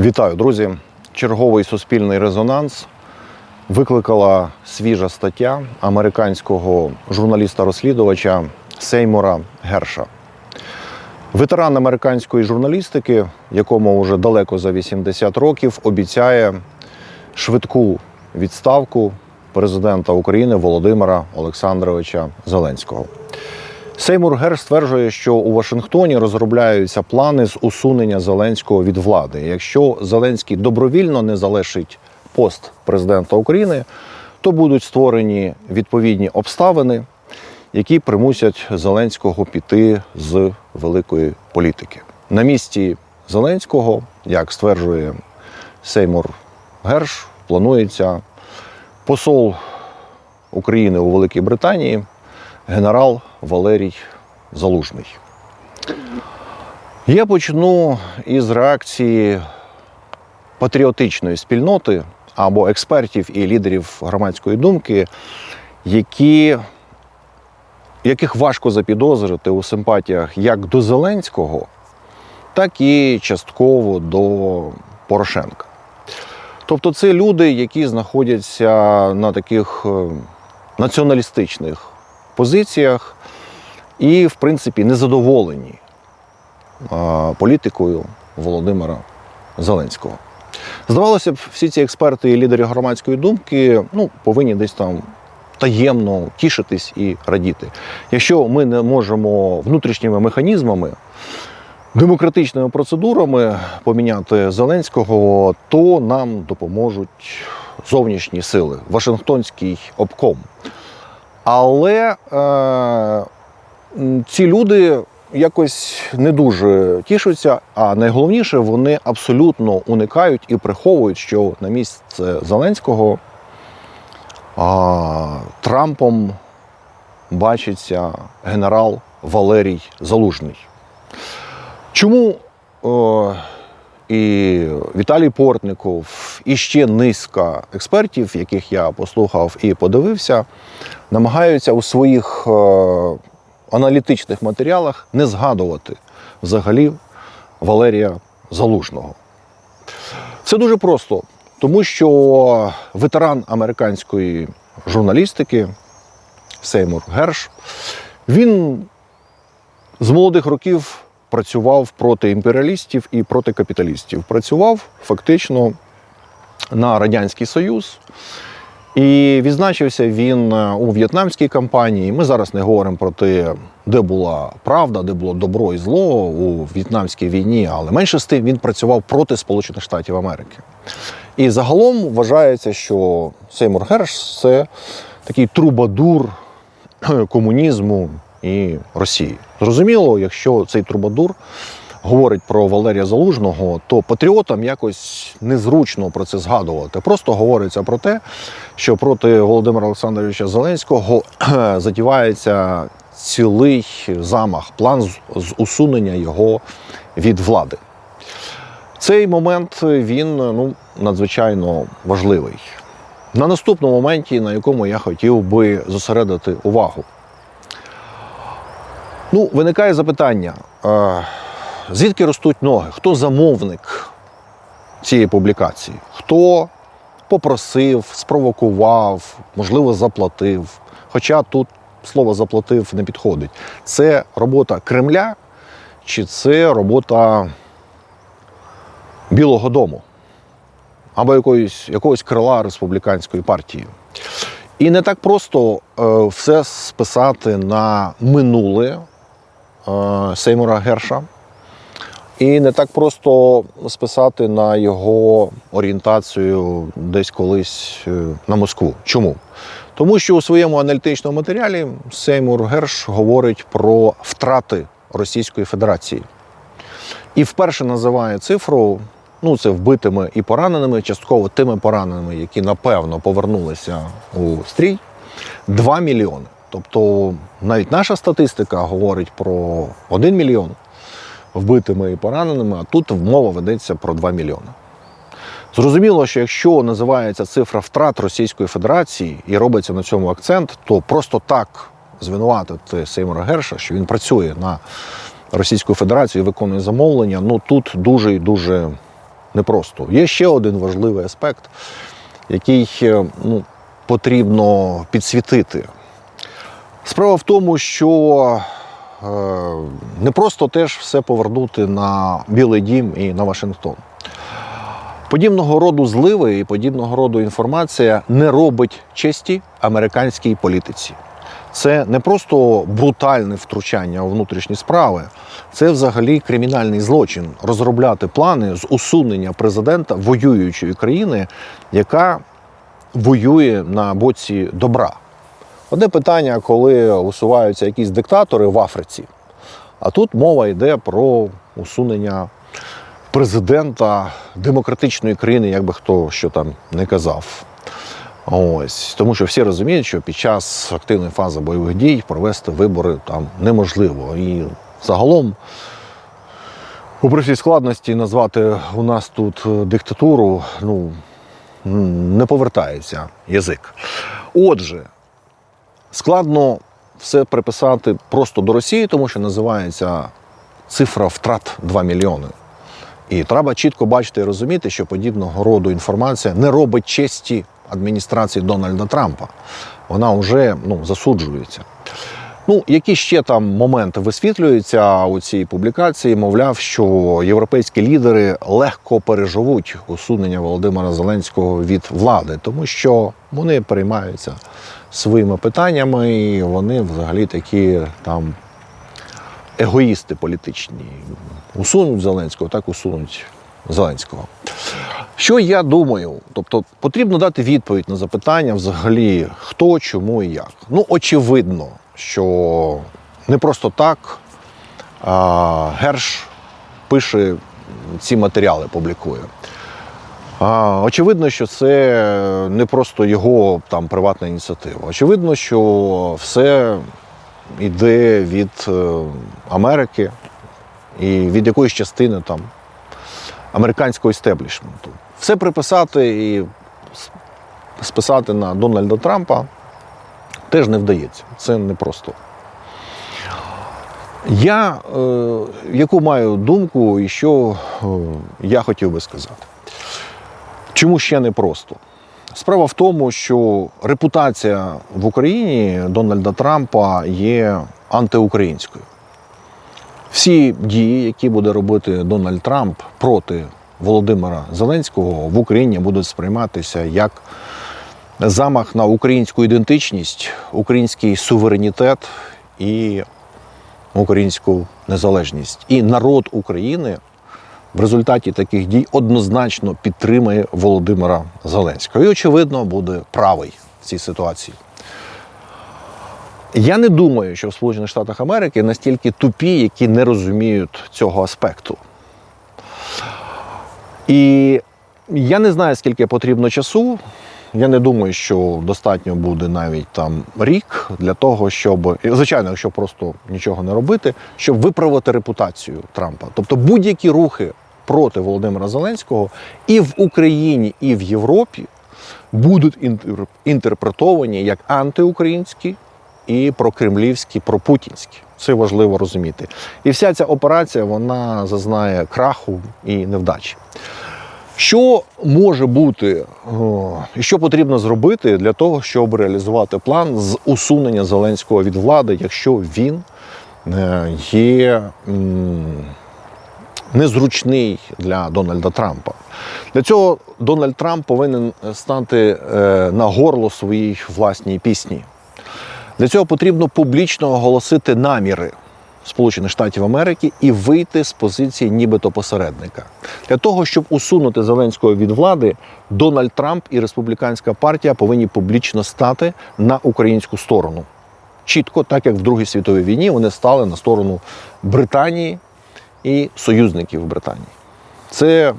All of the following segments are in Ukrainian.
Вітаю, друзі! Черговий суспільний резонанс викликала свіжа стаття американського журналіста-розслідувача Сеймура Герша. Ветеран американської журналістики, якому вже далеко за 80 років, обіцяє швидку відставку президента України Володимира Олександровича Зеленського. Сеймур Гер стверджує, що у Вашингтоні розробляються плани з усунення Зеленського від влади. Якщо Зеленський добровільно не залишить пост президента України, то будуть створені відповідні обставини, які примусять Зеленського піти з великої політики. На місці Зеленського, як стверджує Сеймур Герш, планується посол України у Великій Британії генерал Валерій Залужний. Я почну із реакції патріотичної спільноти або експертів і лідерів громадської думки, які, яких важко запідозрити у симпатіях як до Зеленського, так і частково до Порошенка. Тобто це люди, які знаходяться на таких е, націоналістичних позиціях і, в принципі, незадоволені політикою Володимира Зеленського. Здавалося б, всі ці експерти і лідери громадської думки ну, повинні десь там таємно тішитись і радіти. Якщо ми не можемо внутрішніми механізмами, демократичними процедурами поміняти Зеленського, то нам допоможуть зовнішні сили, Вашингтонський обком. Але е, ці люди якось не дуже тішаться, а найголовніше, вони абсолютно уникають і приховують, що на місце Зеленського а, Трампом бачиться генерал Валерій Залужний. Чому е, і Віталій Портников, і ще низка експертів, яких я послухав і подивився, намагаються у своїх е, аналітичних матеріалах не згадувати взагалі Валерія Залужного. Це дуже просто, тому що ветеран американської журналістики Сеймур Герш, він з молодих років працював проти імперіалістів і проти капіталістів. Працював фактично на Радянський Союз. І відзначився він е, у в'єтнамській кампанії. Ми зараз не говоримо про те, де була правда, де було добро і зло у в'єтнамській війні, але менше з тим він працював проти Сполучених Штатів Америки. І загалом вважається, що Сеймур Герш це такий трубадур комунізму і Росії. Зрозуміло, якщо цей трубадур говорить про Валерія Залужного, то патріотам якось незручно про це згадувати. Просто говориться про те, що проти Володимира Олександровича Зеленського затівається цілий замах, план з- усунення його від влади. Цей момент він ну, надзвичайно важливий. На наступному моменті, на якому я хотів би зосередити увагу. Ну, виникає запитання: звідки ростуть ноги? Хто замовник цієї публікації? Хто попросив, спровокував, можливо, заплатив? Хоча тут слово заплатив не підходить. Це робота Кремля чи це робота Білого Дому або якоїсь, якогось крила республіканської партії. І не так просто е, все списати на минуле Сеймура Герша. І не так просто списати на його орієнтацію десь колись е, на Москву. Чому? Тому що у своєму аналітичному матеріалі Сеймур Герш говорить про втрати Російської Федерації. І вперше називає цифру, ну це вбитими і пораненими, частково тими пораненими, які напевно повернулися у стрій, 2 мільйони. Тобто навіть наша статистика говорить про 1 мільйон вбитими і пораненими, а тут мова ведеться про 2 мільйони. Зрозуміло, що якщо називається цифра втрат Російської Федерації і робиться на цьому акцент, то просто так звинуватити Сеймура Герша, що він працює на Російську Федерацію і виконує замовлення, ну тут дуже і дуже непросто. Є ще один важливий аспект, який е, ну, потрібно підсвітити. Справа в тому, що е, не просто теж все повернути на Білий Дім і на Вашингтон. Подібного роду зливи і подібного роду інформація не робить честі американській політиці. Це не просто брутальне втручання у внутрішні справи, це взагалі кримінальний злочин розробляти плани з усунення президента воюючої країни, яка воює на боці добра. Одне питання, коли усуваються якісь диктатори в Африці, а тут мова йде про усунення президента демократичної країни, як би хто що там не казав. Ось тому, що всі розуміють, що під час активної фази бойових дій провести вибори там неможливо. І загалом, попри всі складності, назвати у нас тут е, диктатуру, ну не повертається язик. Отже, складно все приписати просто до Росії, тому що називається цифра втрат 2 мільйони. І треба чітко бачити і розуміти, що подібного роду інформація не робить честі адміністрації Дональда Трампа. Вона вже ну, засуджується. Ну, які ще там моменти висвітлюються у цій публікації? Мовляв, що європейські лідери легко переживуть усунення Володимира Зеленського від влади, тому що вони переймаються своїми питаннями, і вони взагалі такі там егоїсти політичні. Усунуть Зеленського, так усунуть Зеленського. Що я думаю? Тобто потрібно дати відповідь на запитання взагалі, хто, чому і як. Ну, очевидно, що не просто так а, Герш пише ці матеріали, публікує. Очевидно, що це не просто його там приватна ініціатива. Очевидно, що все йде від е, Америки і від якоїсь частини там американського істеблішменту. Все приписати і списати на Дональда Трампа теж не вдається. Це непросто. Я е, яку маю думку і що е, я хотів би сказати. Чому ще не просто? Справа в тому, що репутація в Україні Дональда Трампа є антиукраїнською. Всі дії, які буде робити Дональд Трамп проти Володимира Зеленського, в Україні будуть сприйматися як замах на українську ідентичність, український суверенітет і українську незалежність. І народ України в результаті таких дій однозначно підтримує Володимира Зеленського. І, очевидно, буде правий в цій ситуації. Я не думаю, що в Сполучених Штатах Америки настільки тупі, які не розуміють цього аспекту. І я не знаю, скільки потрібно часу. Я не думаю, що достатньо буде навіть там рік для того, щоб звичайно, якщо просто нічого не робити, щоб виправити репутацію Трампа. Тобто будь-які рухи проти Володимира Зеленського і в Україні, і в Європі будуть інтер- інтерпретовані як антиукраїнські і прокремлівські, пропутінські. Це важливо розуміти. І вся ця операція вона зазнає краху і невдачі. Що може бути і що потрібно зробити для того, щоб реалізувати план з усунення Зеленського від влади, якщо він е, є незручний для Дональда Трампа? Для цього Дональд Трамп повинен стати е, на горло своїй власній пісні. Для цього потрібно публічно оголосити наміри Сполучених Штатів Америки і вийти з позиції нібито посередника. Для того, щоб усунути Зеленського від влади, Дональд Трамп і республіканська партія повинні публічно стати на українську сторону. Чітко, так як в Другій світовій війні вони стали на сторону Британії і союзників Британії. Це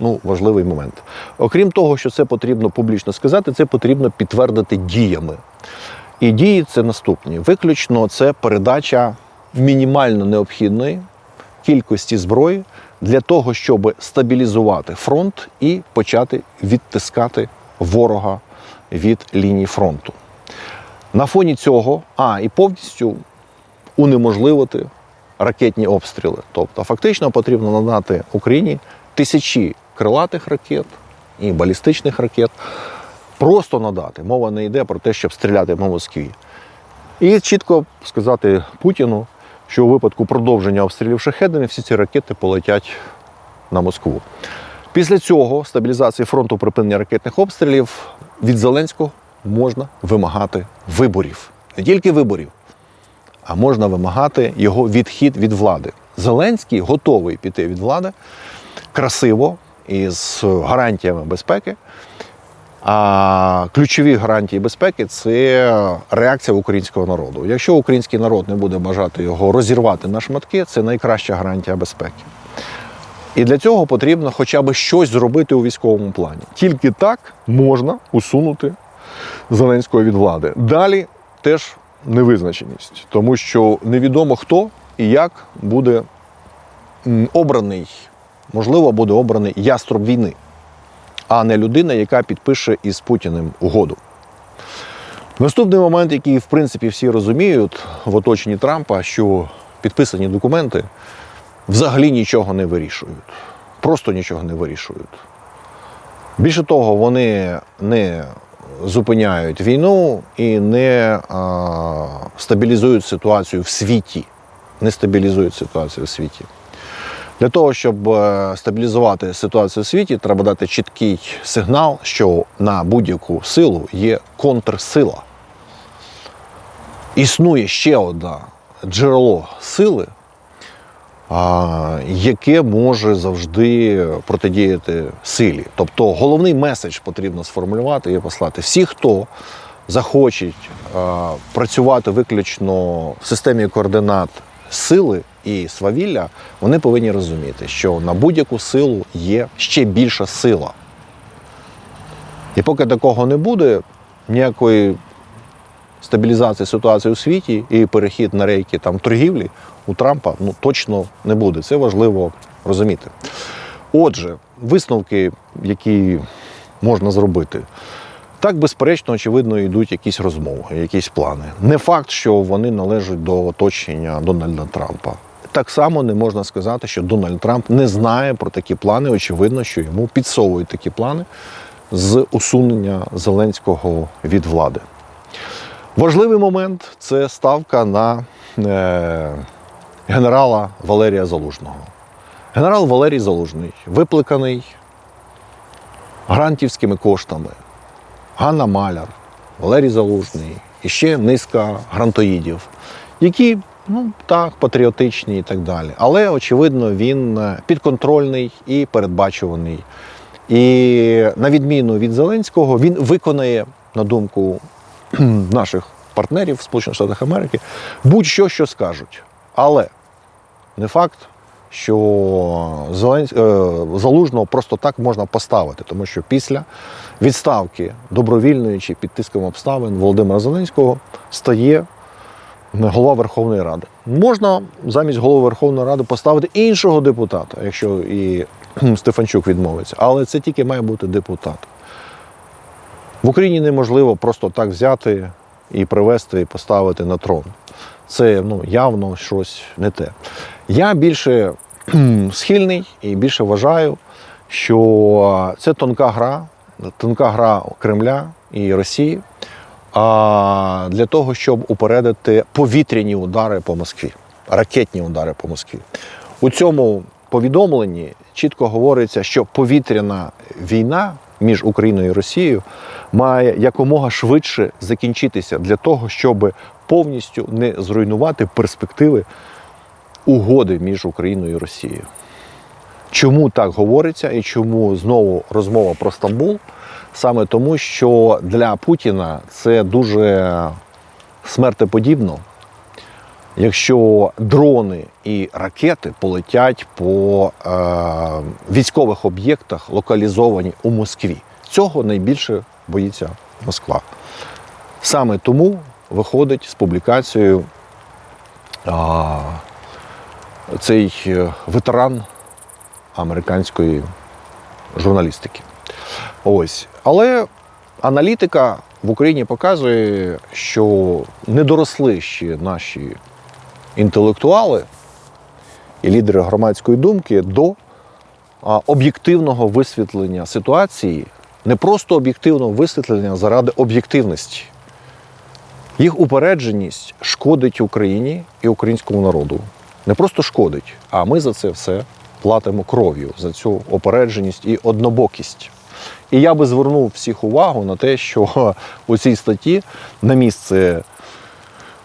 ну, важливий момент. Окрім того, що це потрібно публічно сказати, це потрібно підтвердити діями. І дії це наступні: виключно це передача мінімально необхідної кількості зброї для того, щоб стабілізувати фронт і почати відтискати ворога від лінії фронту. На фоні цього, а і повністю унеможливити ракетні обстріли. Тобто, фактично потрібно надати Україні тисячі крилатих ракет, і балістичних ракет. Просто надати. Мова не йде про те, щоб стріляти по Москві. І чітко сказати Путіну, що у випадку продовження обстрілів шахедами всі ці ракети полетять на Москву. Після цього стабілізації фронту припинення ракетних обстрілів від Зеленського можна вимагати виборів. Не тільки виборів, а можна вимагати його відхід від влади. Зеленський готовий піти від влади красиво і з гарантіями безпеки. А ключові гарантії безпеки це реакція українського народу. Якщо український народ не буде бажати його розірвати на шматки, це найкраща гарантія безпеки. І для цього потрібно хоча б щось зробити у військовому плані. Тільки так можна усунути Зеленського від влади. Далі теж невизначеність, тому що невідомо хто і як буде обраний, можливо, буде обраний яструб війни, а не людина, яка підпише із Путіним угоду. Наступний момент, який в принципі всі розуміють в оточенні Трампа, що підписані документи взагалі нічого не вирішують. Просто нічого не вирішують. Більше того, вони не зупиняють війну і не а, стабілізують ситуацію в світі. Не стабілізують ситуацію в світі. Для того, щоб е, стабілізувати ситуацію в світі, треба дати чіткий сигнал, що на будь-яку силу є контрсила. Існує ще одне джерело сили, яке може завжди протидіяти силі. Тобто головний меседж потрібно сформулювати і послати. Всі, хто захочуть працювати виключно в системі координат сили і свавілля, вони повинні розуміти, що на будь-яку силу є ще більша сила. І поки такого не буде, ніякої стабілізації ситуації у світі і перехід на рейки там торгівлі у Трампа ну точно не буде. Це важливо розуміти. Отже, висновки, які можна зробити. Так, безперечно, очевидно, йдуть якісь розмови, якісь плани. Не факт, що вони належать до оточення Дональда Трампа. Так само не можна сказати, що Дональд Трамп не знає про такі плани. Очевидно, що йому підсовують такі плани з усунення Зеленського від влади. Важливий момент це ставка на е, генерала Валерія Залужного. Генерал Валерій Залужний випликаний грантівськими коштами. Ганна Маляр, Валерій Залужний і ще низка грантоїдів, які ну так, патріотичні і так далі. Але, очевидно, він е, підконтрольний і передбачуваний. І на відміну від Зеленського, він виконає, на думку наших партнерів в Сполучених Штатах Америки, будь-що, що скажуть. Але не факт, що е, Залужного просто так можна поставити, тому що після відставки добровільної чи під тиском обставин Володимира Зеленського стає голова Верховної Ради. Можна замість голови Верховної Ради поставити іншого депутата, якщо і Стефанчук відмовиться, але це тільки має бути депутат. В Україні неможливо просто так взяти і привести і поставити на трон. Це ну, явно щось не те. Я більше схильний і більше вважаю, що це тонка гра, тонка гра Кремля і Росії а, для того, щоб упередити повітряні удари по Москві, ракетні удари по Москві. У цьому повідомленні чітко говориться, що повітряна війна між Україною і Росією має якомога швидше закінчитися для того, щоб повністю не зруйнувати перспективи угоди між Україною і Росією. Чому так говориться і чому знову розмова про Стамбул? Саме тому, що для Путіна це дуже смертеподібно, якщо дрони і ракети полетять по е, військових об'єктах, локалізовані у Москві. Цього найбільше боїться Москва. Саме тому виходить з публікацією а, цей е, ветеран американської журналістики. Ось. Але аналітика в Україні показує, що не доросли ще наші інтелектуали і лідери громадської думки до об'єктивного висвітлення ситуації, не просто об'єктивного висвітлення заради об'єктивності. Їх упередженість шкодить Україні і українському народу. Не просто шкодить, а ми за це все платимо кров'ю за цю опередженість і однобокість. І я би звернув всіх увагу на те, що у цій статті на місце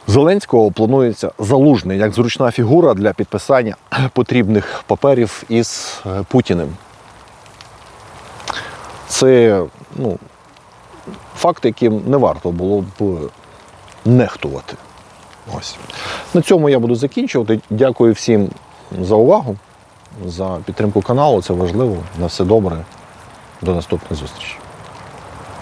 Зеленського планується залужний як зручна фігура для підписання потрібних паперів із е, Путіним. Це ну, факт, яким не варто було б нехтувати. Ось. На цьому я буду закінчувати. Дякую всім за увагу, за підтримку каналу. Це важливо. На все добре. До наступних зустрічі.